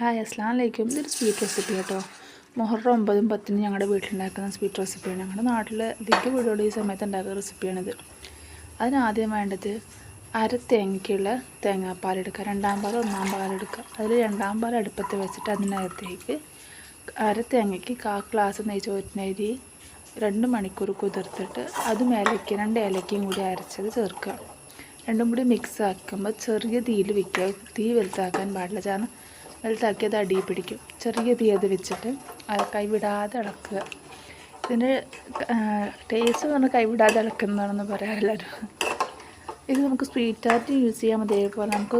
Hi അസ്ലാം വലൈക്കും ഇതൊരു സ്വീറ്റ് റെസിപ്പി കേട്ടോ. മുഹറം ഒമ്പതും പത്തിനും ഞങ്ങളുടെ വീട്ടിലുണ്ടാക്കുന്ന സ്വീറ്റ് റെസിപ്പിയാണ്. ഞങ്ങളുടെ നാട്ടിൽ അധിക വീടുകളിൽ ഈ സമയത്ത് ഉണ്ടാക്കുന്ന റെസിപ്പിയാണിത്. അതിനാദ്യം വേണ്ടത് അര തേങ്ങയ്ക്കുള്ള തേങ്ങാപ്പാൽ എടുക്കുക. രണ്ടാം പാൽ ഒന്നാം പാൽ എടുക്കുക. അതിൽ രണ്ടാം പാൽ അടുപ്പത്ത് വെച്ചിട്ട് അതിനകത്തേക്ക് അര തേങ്ങയ്ക്ക് കാ ഗ്ലാസ് നെയ്ച്ചോറ്റിനരി രണ്ട് മണിക്കൂർ കുതിർത്തിട്ട് അതും ഏലയ്ക്ക രണ്ട് ഏലക്കയും കൂടി അരച്ചത് ചേർക്കുക. രണ്ടും കൂടി മിക്സ് ആക്കുമ്പോൾ ചെറിയ തീയിൽ വയ്ക്കുക. തീ വലുതാക്കാൻ പാടില്ല. കാരണം വലുതാക്കി അത് അടിയിൽ പിടിക്കും. ചെറിയ തീ അത് വെച്ചിട്ട് കൈവിടാതെ ഇളക്കുക ഇതിന്റെ ടേസ്റ്റ് എന്ന് പറഞ്ഞാൽ കൈവിടാതെ ഇളക്കുന്നതാണെന്ന് പറയാം എല്ലാവരും. ഇത് നമുക്ക് സ്വീറ്റായിട്ട് യൂസ് ചെയ്യാൻ മതി അതേപോലെ നമുക്ക്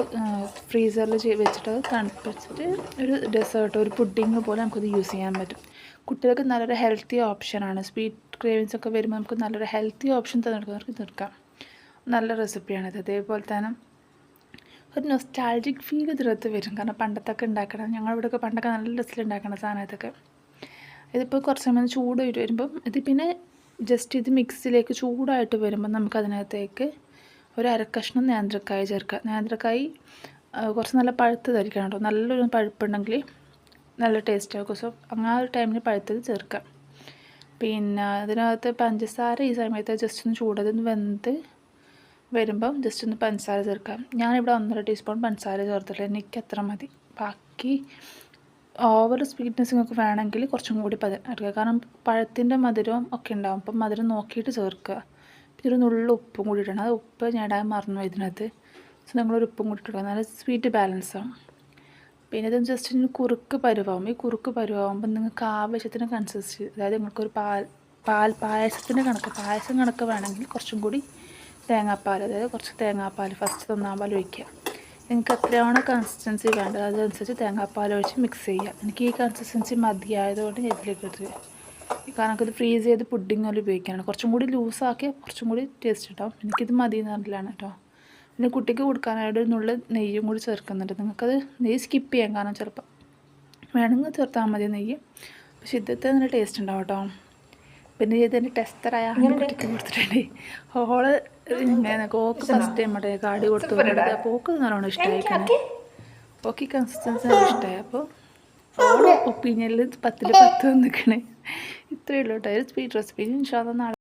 ഫ്രീസറിൽ വെച്ചിട്ട് തണുപ്പിച്ചിട്ട് ഒരു ഡെസേർട്ട് ഒരു പുഡിങ് പോലെ നമുക്കത് യൂസ് ചെയ്യാൻ പറ്റും. കുട്ടികൾക്ക് നല്ലൊരു ഹെൽത്തി ഓപ്ഷനാണ് സ്വീറ്റ് ക്രേവിങ്സ് ഒക്കെ വരുമ്പോൾ നമുക്ക് നല്ലൊരു ഹെൽത്തി ഓപ്ഷൻ തന്നെടുക്കുന്നവർക്ക് തീർക്കാം നല്ല റെസിപ്പിയാണിത് അതേപോലെ തന്നെ ഒരു നൊസ്റ്റാൾജിക് ഫീൽ ഇതിനകത്ത് വരും. കാരണം പണ്ടത്തൊക്കെ ഉണ്ടാക്കണം ഞങ്ങളിവിടെയൊക്കെ പണ്ടൊക്കെ നല്ല ഡ്രസ്സിൽ ഉണ്ടാക്കണ സാധനം ഇതൊക്കെ ഇതിപ്പോൾ കുറച്ച് സമയം ചൂട് വരുമ്പം ഇത് പിന്നെ ജസ്റ്റ് ഇത് മിക്സിലേക്ക് ചൂടായിട്ട് വരുമ്പോൾ നമുക്ക് അതിനകത്തേക്ക് ഒരു അരക്കഷ്ണം നേന്ത്രക്കായ ചേർക്കുക. നേന്ത്രക്കായ് കുറച്ച് നല്ല പഴുത്തതായിരിക്കണം കേട്ടോ. നല്ലൊരു പഴുപ്പുണ്ടെങ്കിൽ നല്ല ടേസ്റ്റ് ആകും സോ അങ്ങനെ ആ ഒരു ടൈമിൽ പഴുത്തത് ചേർക്കാം പിന്നെ അതിനകത്ത് പഞ്ചസാര ഈ സമയത്ത് ജസ്റ്റ് ഒന്ന് ചൂടതൊന്ന് വെന്ത് വരുമ്പം ജസ്റ്റ് ഒന്ന് പഞ്ചസാര ചേർക്കാം. ഞാനിവിടെ ഒന്നര ടീസ്പൂൺ പഞ്ചസാര ചേർത്തില്ല എനിക്ക് അത്ര മതി. ബാക്കി ഓവർ സ്വീറ്റ്നെസ് നിങ്ങൾക്ക് വേണമെങ്കിൽ കുറച്ചും കൂടി പതി എടുക്കുക കാരണം പഴത്തിന്റെ മധുരവും ഒക്കെ ഉണ്ടാവും. അപ്പം മധുരം നോക്കിയിട്ട് ചേർക്കുക. പിന്നെ ഒരു നുള്ള ഉപ്പും കൂടി ഇടണം. അത് ഉപ്പ് ഞാൻ ഇടാൻ മറന്നു ഇതിനകത്ത്. സോ നിങ്ങളൊരു ഉപ്പും കൂടി ഇട്ടുക നല്ല സ്വീറ്റ് ബാലൻസ് ആവും പിന്നെ ഇത് ജസ്റ്റ് ഇനി കുറുക്ക് പരുവാകും ഈ കുറുക്ക് പരുവാകുമ്പോൾ നിങ്ങൾക്ക് ആവശ്യത്തിന് കൺസിസ്റ്റ് അതായത് നിങ്ങൾക്കൊരു പാൽ പാൽ പായസത്തിന്റെ കണക്ക് പായസം കണക്ക് വേണമെങ്കിൽ കുറച്ചും കൂടി തേങ്ങാപ്പാൽ അതായത് കുറച്ച് തേങ്ങാപ്പാൽ ഫസ്റ്റ് ഒന്നാം പാൽ ഒഴിക്കുക. നിങ്ങൾക്ക് എത്രയാണോ കൺസിസ്റ്റൻസി വേണ്ടത് അതനുസരിച്ച് തേങ്ങാപ്പാൽ ഒഴിച്ച് മിക്സ് ചെയ്യുക. എനിക്ക് ഈ കൺസിസ്റ്റൻസി മതിയായതുകൊണ്ട് ഞാൻ ഇതിലേക്ക് ഈ കാരണം ഇത് ഫ്രീസ് ചെയ്ത് പുഡിങ് പോലെ ഉപയോഗിക്കാനാണ്. കുറച്ചും കൂടി ലൂസാക്കിയാൽ കുറച്ചും കൂടി ടേസ്റ്റ് ഉണ്ടാവും. എനിക്കിത് മതി എന്ന് പറഞ്ഞില്ലാണ് കേട്ടോ. പിന്നെ കുട്ടിക്ക് കൊടുക്കാനായിട്ട് നുള്ള നെയ്യും കൂടി ചേർക്കുന്നുണ്ട്. നിങ്ങൾക്കത് നെയ്യ് സ്കിപ്പ് ചെയ്യാം കാരണം ചിലപ്പോൾ വേണമെങ്കിൽ ചേർത്താൽ മതി നെയ്യ്. പക്ഷെ ഇതത്തെ നല്ല ടേസ്റ്റ് ഉണ്ടാവും കേട്ടോ. പിന്നെ ഇതിന്റെ ടെസ്റ്ററായ കുട്ടിക്ക് കൊടുത്തിട്ടുണ്ട്. ഓൾ ഇങ്ങനെ ഫസ്റ്റ് ടൈം അവിടെ കാടി കൊടുത്തു പോക്ക് നല്ലോണം ഇഷ്ടമായിക്കാണ് ഓക്ക് കൺസിസ്റ്റൻസി ഇഷ്ടമായി അപ്പോൾ ഓൾ ഒപ്പീനിയനിൽ പത്തിൽ പത്ത് വന്നിക്കണേ. ഇത്രയേ ഉള്ളൂ കേട്ടോ ഒരു സ്വീറ്റ് റെസിപ്പി ഇൻഷാ നാളെ